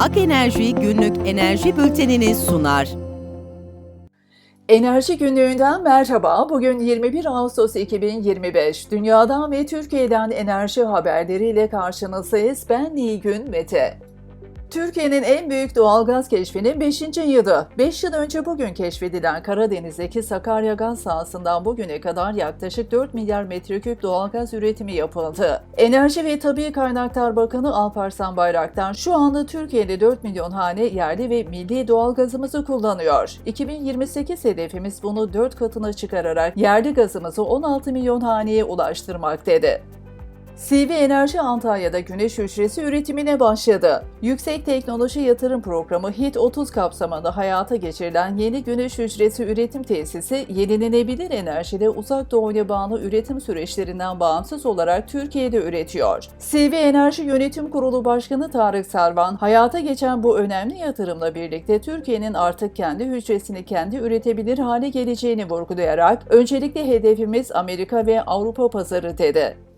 Ak Enerji günlük enerji bültenini sunar. Enerji günlüğünden merhaba. Bugün 21 Ağustos 2025. Dünyadan ve Türkiye'den enerji haberleriyle karşınızdayız. Ben Nilgün Mete. Türkiye'nin en büyük doğalgaz keşfinin 5. yılı. 5 yıl önce bugün keşfedilen Karadeniz'deki Sakarya gaz sahasından bugüne kadar yaklaşık 4 milyar metreküp doğalgaz üretimi yapıldı. Enerji ve Tabi Kaynaklar Bakanı Alparslan Bayraktar şu anda Türkiye'de 4 milyon hane yerli ve milli doğalgazımızı kullanıyor. 2028 hedefimiz bunu 4 katına çıkararak yerli gazımızı 16 milyon haneye ulaştırmak dedi. CV Enerji Antalya'da güneş hücresi üretimine başladı. Yüksek Teknoloji Yatırım Programı HİT 30 kapsamında hayata geçirilen yeni güneş hücresi üretim tesisi, yenilenebilir enerjide uzak doğuya bağlı üretim süreçlerinden bağımsız olarak Türkiye'de üretiyor. CV Enerji Yönetim Kurulu Başkanı Tarık Servan, hayata geçen bu önemli yatırımla birlikte Türkiye'nin artık kendi hücresini kendi üretebilir hale geleceğini vurgulayarak, öncelikle hedefimiz Amerika ve Avrupa pazarı dedi.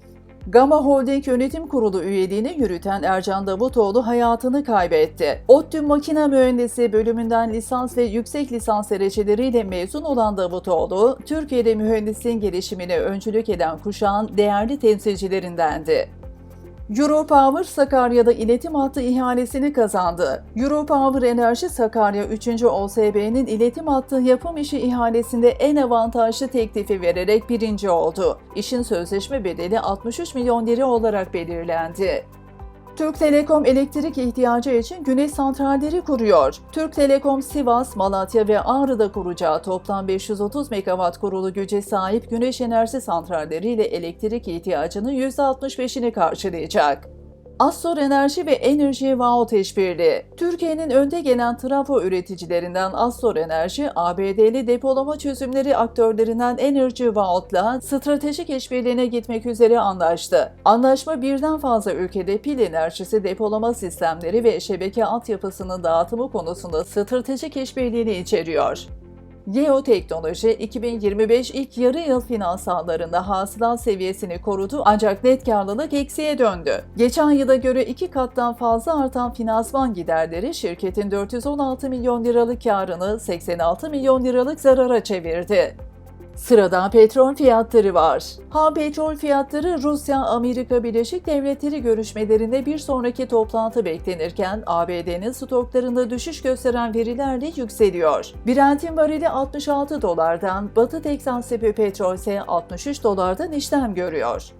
Gama Holding Yönetim Kurulu üyeliğini yürüten Ercan Davutoğlu hayatını kaybetti. ODTÜ Makine Mühendisi bölümünden lisans ve yüksek lisans dereceleriyle mezun olan Davutoğlu, Türkiye'de mühendisliğin gelişimine öncülük eden kuşağın değerli temsilcilerindendi. Europower Sakarya'da iletim hattı ihalesini kazandı. Europower Enerji Sakarya 3. OSB'nin iletim hattı yapım işi ihalesinde en avantajlı teklifi vererek birinci oldu. İşin sözleşme bedeli 63 milyon lira olarak belirlendi. Türk Telekom elektrik ihtiyacı için güneş santralleri kuruyor. Türk Telekom Sivas, Malatya ve Ağrı'da kuracağı toplam 530 megawatt kurulu güce sahip güneş enerji santralleriyle elektrik ihtiyacının %65'ini karşılayacak. Astor Enerji ve Enerji Wow işbirliği. Türkiye'nin önde gelen trafo üreticilerinden Astor Enerji, ABD'li depolama çözümleri aktörlerinden Energy Vault'la stratejik işbirliğine gitmek üzere anlaştı. Anlaşma birden fazla ülkede pil enerjisi depolama sistemleri ve şebeke altyapısının dağıtımı konusunda stratejik işbirliğini içeriyor. Geoteknoloji 2025 ilk yarı yıl finansallarında hasılat seviyesini korudu ancak net karlılık eksiye döndü. Geçen yıla göre iki kattan fazla artan finansman giderleri şirketin 416 milyon liralık karını 86 milyon liralık zarara çevirdi. Sırada petrol fiyatları var. Ham petrol fiyatları Rusya-Amerika Birleşik Devletleri görüşmelerinde bir sonraki toplantı beklenirken ABD'nin stoklarında düşüş gösteren verilerle yükseliyor. Brent'in varili 66 dolardan, Batı Teksan Sepi petrol ise 63 dolardan işlem görüyor.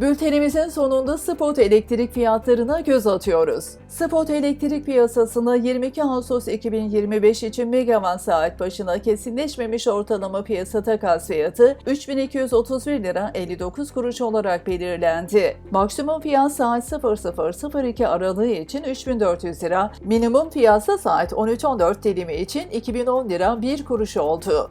Bültenimizin sonunda spot elektrik fiyatlarına göz atıyoruz. Spot elektrik piyasasında 22 Ağustos 2025 için megawatt saat başına kesinleşmemiş ortalama piyasa takas fiyatı 3231 lira 59 kuruş olarak belirlendi. Maksimum fiyat saat 00.02 aralığı için 3400 lira, minimum fiyatsa saat 13.14 dilimi için 2010 lira 1 kuruş oldu.